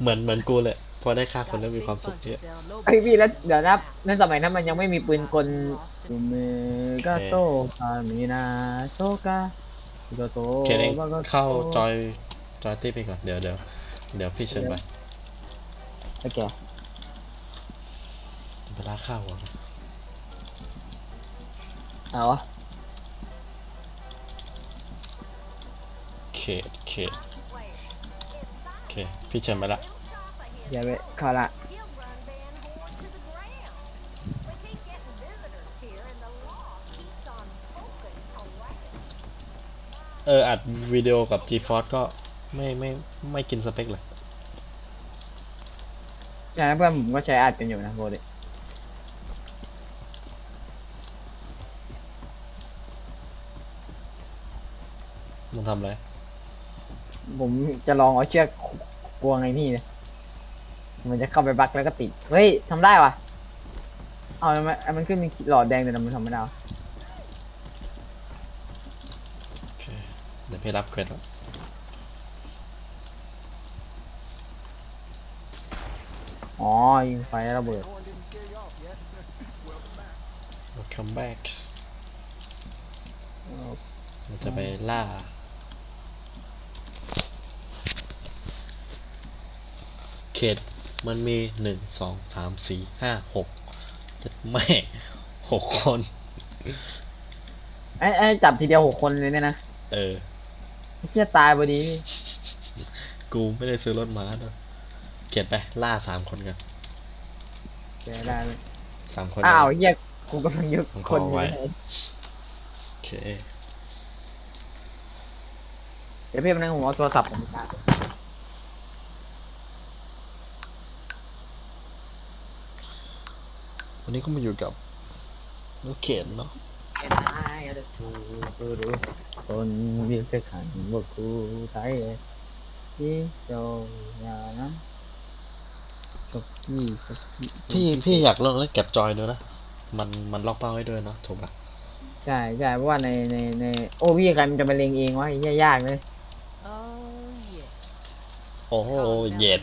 เหมือนเหมือนกูเลยพอได้ฆ่าคนแล้วมีความสุขเยอะไอพี่แล้วเดี๋ยวนะในสมัยนั้นมันยังไม่มีปืนกลมือก็โตคามีนาโตกาโตโตโอเคเองบก็โตเข้าจอยจอยตี้ไปก่อนเดี๋ยวเดี๋ยวเดี๋ยวพี่เชิญไปโอเคเวลาเข้าวะเอาวะ เขตเขตโอ เค พี่เชิญไปละ อย่าไปเข้าละ He'll run Van Horn to the ground. We keep getting visitors here, and the law keeps on poking around. เออ อัดวิดีโอกับ GeForce ก็ไม่ไม่ไม่กินสเปคเลย อย่างนั้นเพื่อนผมก็ใช้อัดกันอยู่นะโบดิมึงทำอะไร ผมจะลองเอาเชือกกวงไอ้นี่เลยมันจะเข้าไปบักแล้วก็ติด เฮ้ยทำได้วะเอามันมันขึ้นมีหลอดแดงแต่มันทำไม่ได้วะโอเคเดี๋ยวพี่รับเควสแล้วอ๋อยิงไฟระเบิด Welcome back เราจะไปล่า ขตมันมีหนึ่งสองสามสี่ห้าหกเจ็ดแม่หกคน ไอ้ไอ้จับทีเดียวหกคนเลยเนี่ยนะเออไอ้เชี่ยตายพอดีพี่กูไม่ได้ซื้อรถม้าด้วยเขียนไปล่าสามคนกันเสียได้เลยสามคนอ้าวเลยเฮียกูกำลังยึดผมคนขออยู่ไว้เลยโอเค เดี๋ยวพี่มันงผมเอาโทรศัพท์ผมไปชาร์จ วันนี้ก็มาอยู่กับน้องเขียนเนาะคนมีเสื้อขันบอกกูไทยที่โจยานะสกี้สกี้พี่พี่อยากลองเล่นเก็บจอยด้วยนะ มันมันล็อกเป้าให้ด้วยเนาะถูกปะใช่ใช่เพราะว่าในในในโอ้พี่ใครมันจะมาเล็งเองวะไอ้เหี้ยยากเลย Oh, yes. โอ้โหเย็ด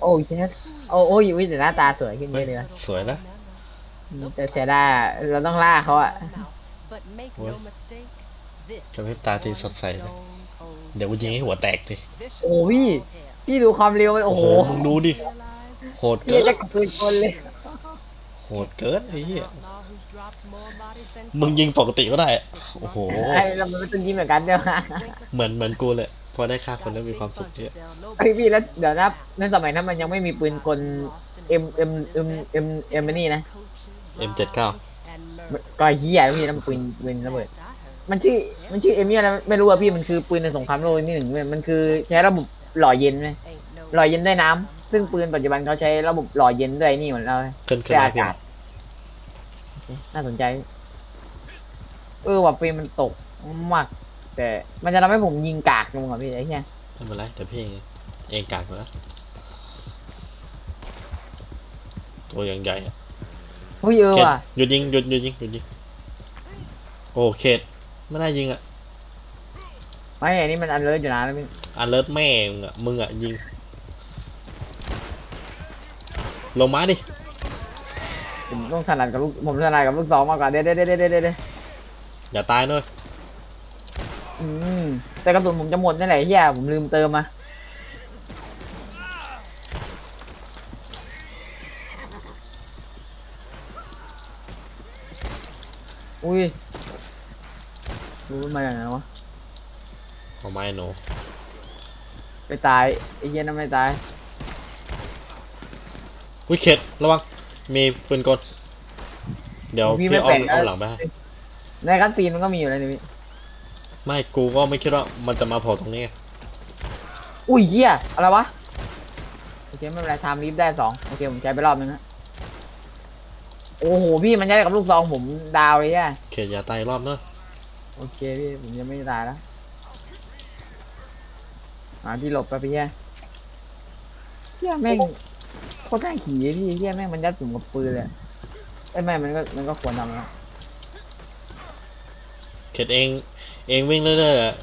โอ้ยสโอ้โอ้ยอุ้ยแต่หน้าตาสวยขึ้นเยอะเลยว่ะสวยนะแต่เสียดายอะเราต้องล่าเขาอะ But make Ôi. no mistake, this จะไม่ตาทีสดใสเลย stone cold เดี๋ยวกูยิงให้หัวแตกดิ vicious โอ้พี่ bald head. พี่ดูความเร็วมันโอ้โหมึงดูดิ Realize โหดเหี้เกิยนจะกับปืนกลเลยโหดเกินไอ้เหี้ย outlaw who's dropped more bodies than มึงยิงปกติก็ได้ Six โอ้โห months ไอ้เรามันเป็นยิงเหมือนกันเดียวเหมือนเหมือนกูเลยพอได้ฆ่าคนแล้วมีความสุขเยอะไอ้พี่แล้วเดี๋ยวนะในสมัยนั้นมันยังไม่มีปืนกล M M M M M นี่นะ M79 ก็เฮียพี่นั่นปืนปืนระเบิดมันชื่อมันชื่อเอมี่อะไรไม่รู้อะพี่มันคือปืนในสงครามโลกที่หนึ่งเว้ยมันคือใช้ระบบหล่อเย็นไหมหล่อเย็นด้วยน้ำซึ่งปืนปัจจุบันเขาใช้ระบบหล่อเย็นด้วยนี่เหมือนเราขึ้นขึ้นแต่มาอาพี่กาศ น่าสนใจ เออว่าปืนมันตกมากแต่มันจะทำให้ผมยิงกากลงอะพี่ไอ้เหี้ยไม่เป็นไรเดี๋ยวพี่เองกากแล้วตัวอย่างใหญ่อะเฮ้ยเออเขตว่ะหยุดยิงหยุดหยุดยิงหยุดยิงโอ้เขตไม่น่ายิงอะไม่อันนี้มันอันเลิศอยู่นะแล้วพี่อันเลิศแม่งอะมึงอะยิงลงมาดิ ผมต้องถนัดกับลูกผมถนัดกับลูกสองมากกว่าเด้เด้เด้เด้เด้เด้เด้อย่าตายเนอะอืมแต่กระสุนผมจะหมดนี่แหละไอ้เหี้ยผมลืมเติมมาอุ้ยรู้มันมาอย่างไรวะเอาไม้หนูไปตายไอ้เหี้ยนั่นไม่ตายอุ้ยเขตระวัง มีปืนกล เดี๋ยวพี่เอาเอาหลังไปให้ในคัสซีนมันก็มีอยู่แล้วนี่พี่ไม่กูก็ไม่คิดว่ามันจะมาโผล่ตรงนี้ไงอุ้ยเหี้ยอะไรวะโอเคไม่เป็นไรไทม์ลิฟได้สองโอเคผมใช้ไปรอบนึงนะโอ้โหพี่มันใช้กับลูกซองผมดาวเลยอะเขตอย่าตายอีกรอบเนอะโอเคพี่ผมยังไม่ตายแล้วหาที่หลบไปพี่แย่เฮียแม่ง โคตรน่าขี่เลยพี่เฮียแม่งมันยัดสุ่มกับปืนเลยอะไอ้ยแม่มันก็มันก็ควรทำแล้วเขตเอง เองวิ่งเรื่อยๆอะ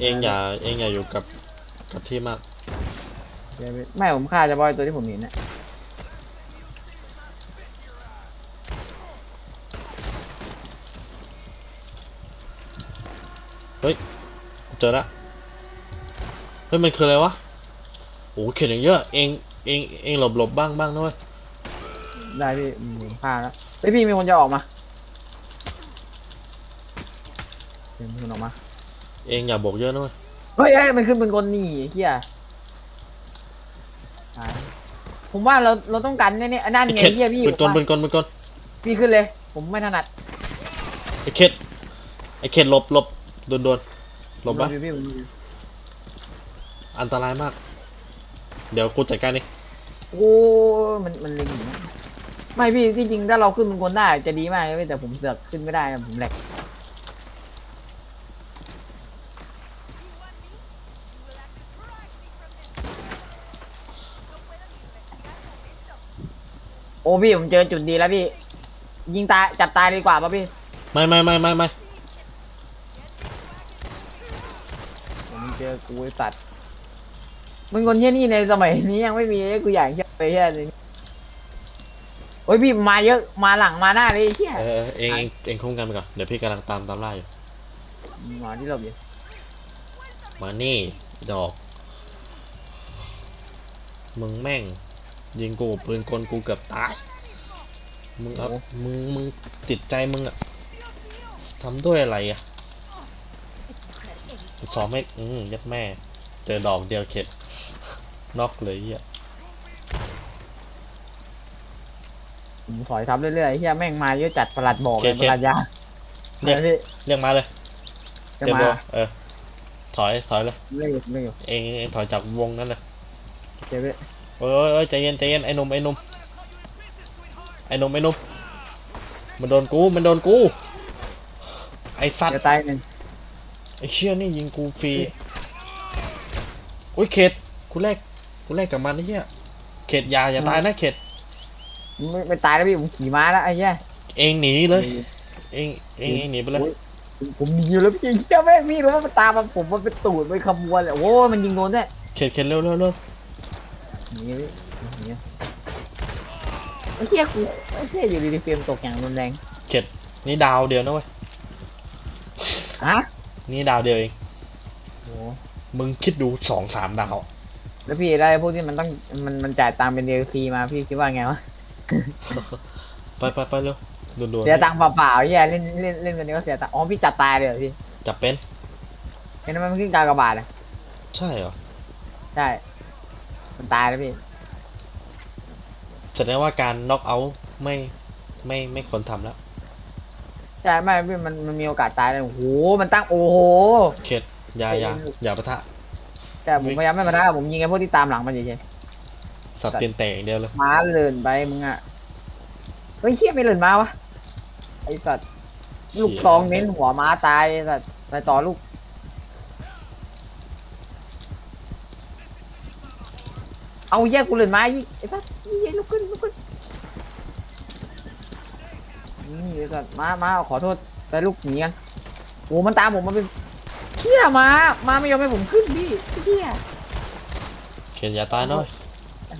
เองอย่าเองอย่าอยู่กับกับที่มากเดี๋ยวพี่ไม่ผมฆ่าเฉพาะไอ้ตัวที่ผมเห็นนะเจอละเฮ้ยมันคืออะไรวะโอ้เขียนอย่างเยอะ เอง เองเองหลบหลบบ้างบ้างนะเว้ยได้พี่อืมผมฆ่าแล้วเฮ้ยพี่มีคนจะออกมาเดี๋ยวมีคนออกมา เองอย่าบอกเยอะนะเว้ยเฮ้ยเฮ้ยมันขึ้นเป็นคนหนีไอ้เฮียตายผมว่าเราเราต้องกันแน่ๆอันนั่นไอ้ไงเข็ดเฮียพี่เป็นกลผมเป็นว่ากลเป็นกลพี่ขึ้นเลย ผมไม่ถนัดไอ้เข็ดไอ้เข็ดหลบหลบโดนโดนหลบปะผมพี่ผมดูอันตรายมาก เดี๋ยวกูจัดการเองโอ้มันมันลิงอยู่นะไม่พี่ที่จริงถ้าเราขึ้นเป็นคนได้จะดีมากเลยแต่ผมเสือกขึ้นไม่ได้นะผมแหลกโอ้พี่ผมเจอจุดดีแล้วพี่ ยิงตายจับตายดีกว่าป่ะพี่ไม่ไม่ไม่ไม่ไม่ผมเจอกูไอ้สัตว์ มึงคนเที่ยนี่ในสมัยนี้ยังไม่มีเลยกูอยากเที่ยวไปเที่ยวเลยโอ้ยพี่มาเยอะมาหลังมาหน้าเลยไอ้เที่ยเออเองเองเองคุ้มกันไปก่อน เดี๋ยวพี่กำลังตามตามล่าอยู่หมอที่หลบอยู่มานี่ดอก มึงแม่ง ยิงกูปืนกลกูเกือบตาย มึงเอามึงมึงติดใจมึงอะทำด้วยอะไรอะซ้อมให้อืมยัดแม่ เจอดอกเดียวเข็ด น็อกเลยอะผมถอยทับเรื่อยๆไอ้เที่ยแม่งมาเยอะจัดประหลัดบอกเลยประหลัดยาเรียกอะไรพี่เรียกมาเลยจะเตรียมมาตัวเออ ถอยถอยเลยไม่อยู่ไม่อยู่เองเองถอยจากวงนั้นเลยเดี๋ยวพี่เอ้ยเอ้ยใจเย็นใจเย็นไอ้หนุ่มไอ้หนุ่มไอ้หนุ่มไอ้หนุ่มมันโดนกูมันโดนกู ไอ้สัตว์เดี๋ยวตายหนึ่งไอ้เชี่ยนี่ยิงกูฟรี อุ้ยเขตกูแลก กูแลกกับมันไอ้เหี้ยเขตอยาอย่าตายนะเขตไม่ไม่ตายแล้วพี่ผมขี่ม้าแล้วไอ้เหี้ยเองหนีเลย เองเองเองหนีไปเลยโอ้ผมหนีอยู่แล้วพี่เหี้ยแม่งพี่รู้ว่ามันตามมาผมมันเป็นตูดเป็นขบวนเลยโอ้ยมันยิงโดนด้วยเขตเขตเร็วเร็วเร็วหนีพี่หนีไอ้เหี้ยกูไอ้เหี้ยอยู่ดีๆเฟรมตกอย่างรุนแรงเขตนี่ดาวเดียวนะเว้ยฮะนี่ดาวเดียวเองโอ้มึงคิดดูสองสามดาว แล้วพี่ได้พวกที่มันต้องมันมันจ่ายตังค์เป็น DLC มาพี่คิดว่าไงวะไปไปไปเร็วด่วนด่วนเสียตังค์เปล่าๆไอ้เหี้ยเล่นเล่นเล่นกันนี้ก็เสียตังค์อ๋อพี่จัดตายเลยเหรอพี่จับเป็นเห็นไหมมันขึ้นกากบาทอะใช่เหรอใช่มันตายแล้วพี่แสดงว่าการน็อกเอาท์ไม่ไม่ไม่ควรทำแล้วใช่ไม่พี่มันมันมีโอกาสตายเลยโอ้โหมันตั้งโอ้โหเขตอย่าอย่าอย่าปะทะ แต่ผมพยายามไม่มาได้ผมยิงไอ้พวกที่ตามหลังมันเฉยสัตว์เตียนแตกอย่างเดียวเลยๆม้าเลินไปมึงอะเฮ้ยเฮียไม่เลินมาวะไอสัตว์ลูกซองเน้นหัวม้าตายไอสัตว์ไปต่อลูกเอาแยกกูเลินมาอีกไอสัตว์ยี่ลุกขึ้นลุกขึ้นนี่ไอสัตว์มามาขอโทษไปลูกหนีกันโอ้มันตามผมมาเป็น เฮียมา มาไม่ยอมให้ผมขึ้นพี่เฮียเขตอย่าตายหน้อย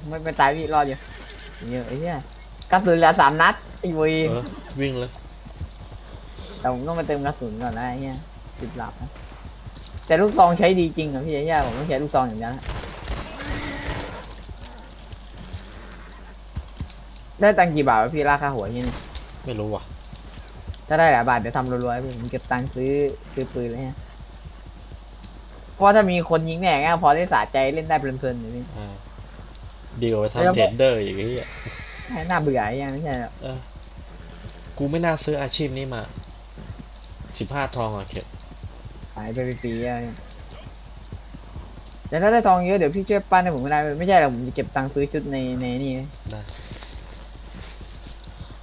ไม่ไม่ตายพี่รอดอยู่เยอะไอ้เหี้ยกระสุนเหลือสามนัดไอ้เวยเออวิ่งเลยแต่ผมต้องไปเติมกระสุนก่อนนะไอ้เหี้ยติดหลับนะแต่ลูกซองใช้ดีจริงอะพี่ไอ้เหี้ยผมต้องใช้ลูกซองอย่างนี้นะได้ตังค์กี่บาทวะพี่ราคาหัวที่นี่ไม่รู้ว่ะถ้าได้หลายบาทเดี๋ยวทำรัวๆให้พี่ผมเก็บตังค์ซื้อซื้อปืนเลยเนี่ย เพราะถ้ามีคนยิงแน่ก็พอได้สะใจเล่นได้เพลินๆอย่างนี้ อ่าดีกว่าไปแล้วทำเทรดเดอร์อย่างเงี้ยให้น่าเบื่อไอ้เหี้ยไม่ใช่หรอกเออกูไม่น่าซื้ออาชีพนี้มาสิบห้าทองอะเขตหายไปปีๆอะแต่ถ้าได้ทองเยอะเดี๋ยวพี่ช่วยปั้นให้ผมก็ได้ไม่ใช่หรอกผมจะเก็บตังค์ซื้อชุดในในนี่ได้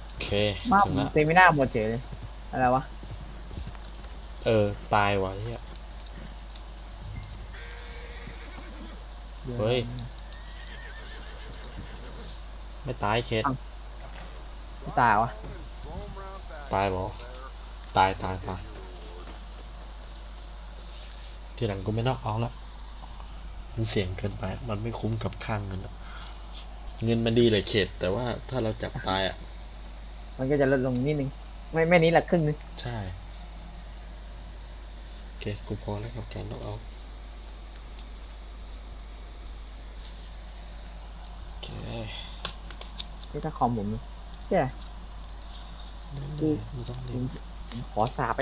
โอเคมาถึงละเตมิน่าหมดเฉยเลยอะไรวะ เออ ตายว่ะเฮีย เฮ้ย ไม่ตายเขตตายวะตายบอตายตายตายทีหลังกูไม่นอกเอาละมันเสี่ยงเกินไป มันไม่คุ้มกับข้างเงินอะเงินมันดีเลยเขต แต่ว่าถ้าเราจับตายอะ มันก็จะลดลงนิดนึง ไม่ไม่นี้ละครึ่งนึง ใช่ โอเค กูพอแล้วกับการล็อกเอาท์โอเค นี่ถ้าคอมผมเชี่ยกูไม่ต้องผเล่มนผมขอสาบไป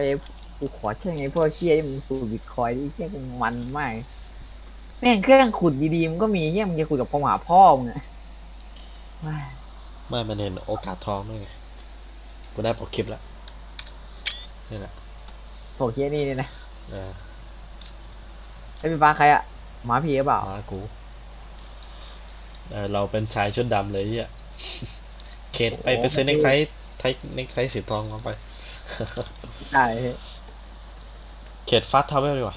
กูขอเชื่อไงพวกเชี่ยที่มันขุดบิตคอยน์ที่เชี่ยมันมันมากแม่งเครื่องขุดดีๆมันก็มีเชี่ยมึงจะขุดกับพ่อหมาพ่อมึงอะว้ายไม่มันเห็นโอกาสทองด้วยไงกูได้ปกคลิปแล้วนี่แหละพวกเชี่ยนี่เนี่ยนะเออไอ้พี่ฟ้าใครอะหมาผีหรือเปล่ามากู เออเราเป็นชายชุดดำเลยเฮียเขตไปโอ้โหไปซื้อเน็กไทไทเน็กไทสีทองมาไป ได้ เขตฟาสทาวเวลดีกว่า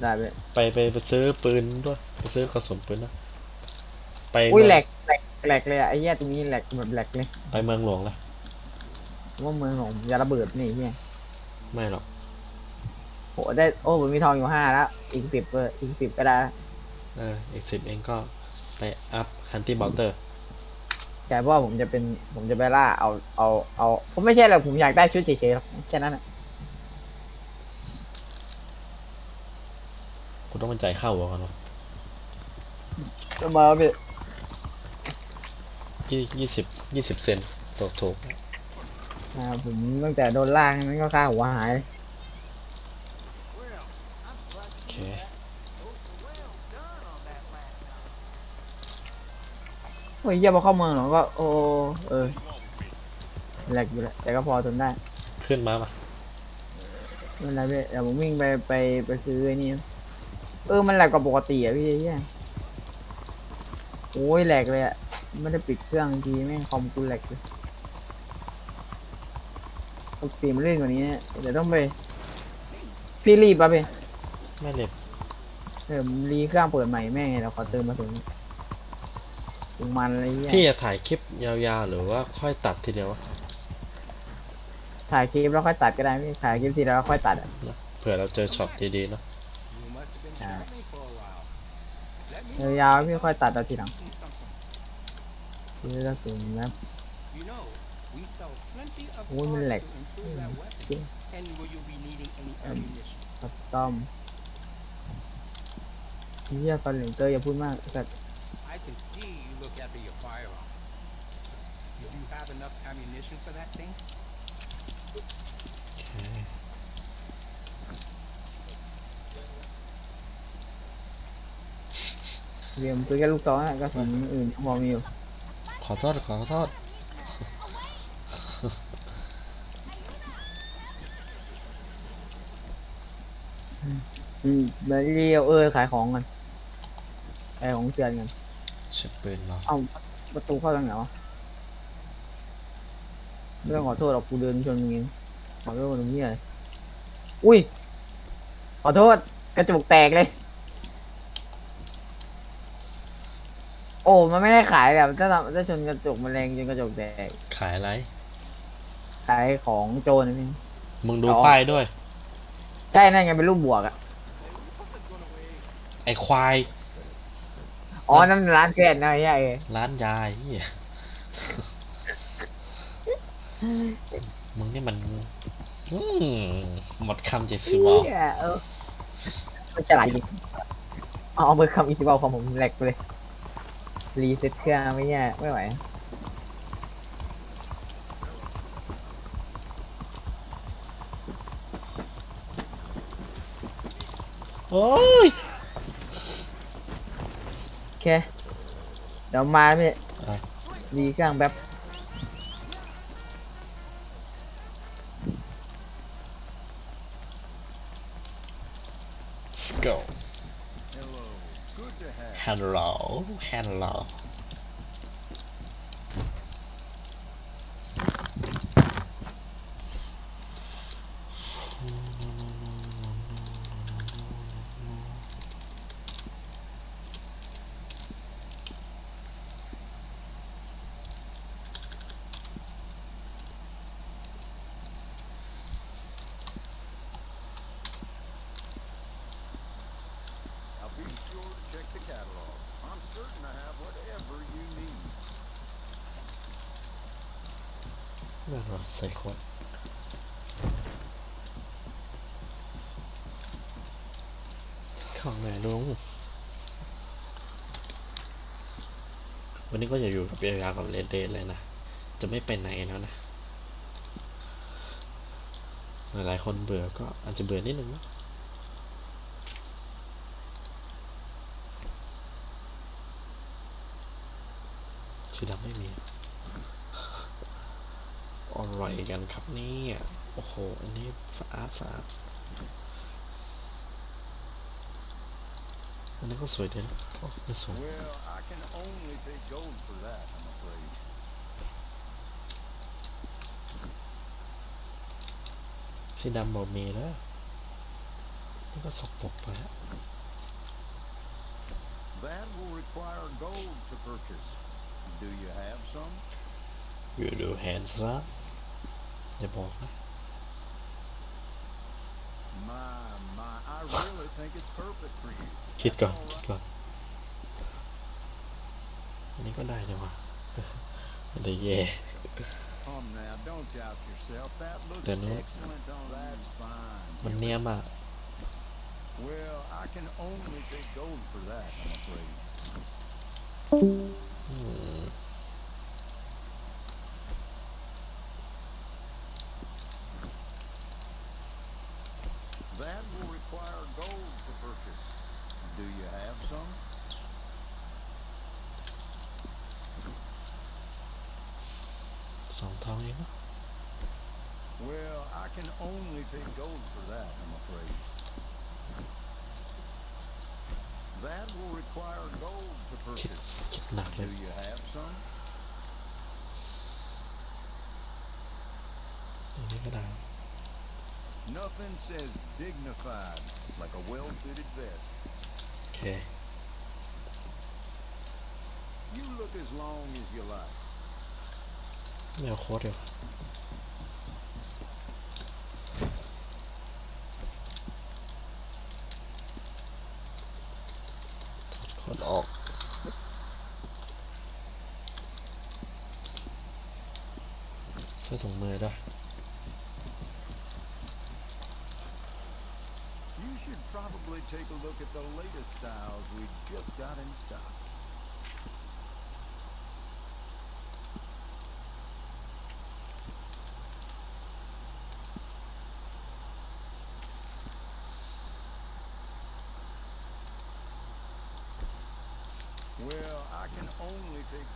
ได้ไปไปไปไปซื้อปืนด้วยไปซื้อกระสุนปืนนะไปอุ้ยเมืงแหลกแหลกแหลกเลยอะไอ้เหี้ยตรงนี้แหลกแบบแหลกเลย ไปเมืองหลวงเลยว่าเมืองของยาระเบิดนี่เหี้ยไม่หรอกโหได้โอ้ผมมีทองอยู่ห้าแล้ว อีกสิบเอออีกสิบก็ได้ เอออีกสิบเองก็ ไปอัพฮันตี้บอลเตอร์ใช่เพราะว่าผมจะเป็นผมจะไปล่าเอาเอาเอาผมไม่ใช่หรอกผมอยากได้ชุดเฉยๆหรอกแค่นั้นแหละกูต้องมันจ่ายเข้าหัวก่อนวะจะมาพี่ยี่ยี่สิบยี่สิบเซนถูกถูกอ่าผมตั้งแต่โดนล่างนั้นก็ค่าหัวหาย โอเค โอ้ยเหี้ยพอเข้าเมืองหรอก็โอ้เออแหลกอยู่แหละแต่ก็พอทนได้ขึ้นมาปะไม่เป็นไรพี่เดี๋ยวผมวิ่งไปไปไปซื้อไอ้นี่เออมันแหลกกว่าปกติอะพี่เหี้ยโอ้ยแหลกเลยอะไม่ได้ปิดเครื่องทีแม่งคอมกูแหลกเลยปกติมันเล่นกว่านี้เนี่ยเดี๋ยวต้องไปพี่รีบป่ะพี่ไม่เล็บเออผมรีเครื่องเปิดใหม่แม่งไงเราขอเติมมาถึง ถึงมันอะไรเงี้ยพี่จะถ่ายคลิปยาวๆ หรือว่าค่อยตัดทีเดียววะถ่ายคลิปแล้วค่อยตัดก็ได้พี่ถ่ายคลิปทีแล้วค่อยตัดอะนะเผื่อเราเจอช็อตดีๆเนาะ You must have been Ah. traveling for a while. Let me ยาวๆพี่ค่อยตัดเอาทีหลัง see something. ทีละสูงนะ You know, we sell plenty of Women parts like- to improve that weapon. Okay. And will you be needing any Um, ammunition? ตัดต้อมเฮียฟันเหลืองเตอร์อย่าพูดมากแต่ I can see you look after your firearm. Do you have enough ammunition for that thing? โอเคเรียมซื้อแค่ลูกซองอะก็ส่วนอื่นพอมีอยู่ขอโทษขอโทษอืมเบลลี่เออขายของกันขายของเตือนกันเช็ดปืนเราเอาประตูเข้าทางไหนวะไม่ต้องขอโทษหรอกกูเดินชนมึงเองขอโทษตรงนี้เลยอุ้ย ขอโทษกระจกแตกเลย โอ้มันไม่ได้ขายแบบถ้าทำถ้าชนกระจกมันแรงจนกระจกแตก ขายอะไร ขายของโจรนะพี่มึงดูอ๋อป้ายด้วย ใช่นั่นไงเป็นรูปบวกอะไอควาย อ๋อนั่นร้านแก๊สนะไอ้เหี้ยเออร้านยายเหี้ยมึงนี่มันอืมหมดคำจะสิบอกเหี้ยเออมันฉลาดจริงเอาเอามือคำอีสิบเอาของผมแหลกไปเลย รีเซ็ตเครื่องไม่แย่ไม่ไหว โอ้ยโอ เค เดี๋ยวมาพี่อะรีเครื่องแบบส go hello hello 'll be sure I'm certain to have whatever you need. นั่นวะใส่ขวดของไหนลุงวันนี้ก็จะอยู่กับเบียร์กับเรดเดเลยนะ จะไม่ไปไหนแล้วนะ หลายๆคนเบื่อก็อาจจะเบื่อนิดนึงนะสีดำไม่มี อร่อยกันครับเนี่ยโอ้โห อันนี้สะอาดสะอาดอันนี้ก็สวยดีนะโอ้ไม่สวย Well, I can only take gold for that, I'm afraid. สีดำบอกมีแล้วนี่ก็สกปรกไปแล้ว That will require gold to purchase. Do you have some? อยู่ดูแฮนด์ซับอย่าบอกนะ My, my, I really think it's perfect for you. คิดก่อน That's all คิด right. ก่อน อันนี้ก็ได้เลยวะไม่ได้แย่ Come now, don't doubt yourself. That looks Then what? excellent. Oh, that's fine. มันเนียมอะ Well, I can only take gold for that, I'm afraid. อื can only take gold for that, I'm afraid. That will require gold to คิด purchase. คิดหนักเล Do ย you have some? อันนี้ก็ได้ Nothing says dignified like a well-fitted vest. โอเค You look as long as you like. ไม่เอาโค้ดเดียว าถอดโค้ดออก ใส่ถุงมือด้วย You should probably take a look at the latest styles we just got in stock.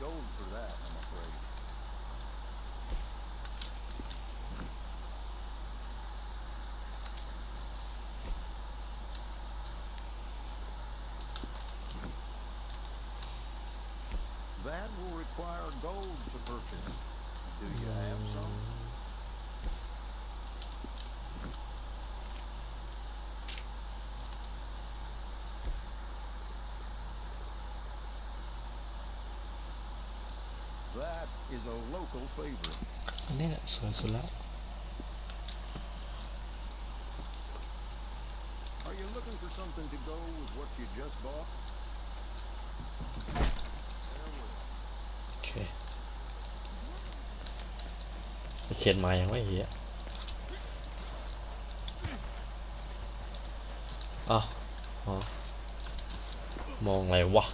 Gold for that, I'm afraid. That will require gold to purchase. Do you have some? That is a local favorite. อันเนี้ยสวยสุดแล้ว Are you looking for something to go with what you just bought? There we โอเคไปเขียนมายังว่าเหี้ยอ้าวอ๋อมองอะไรวะ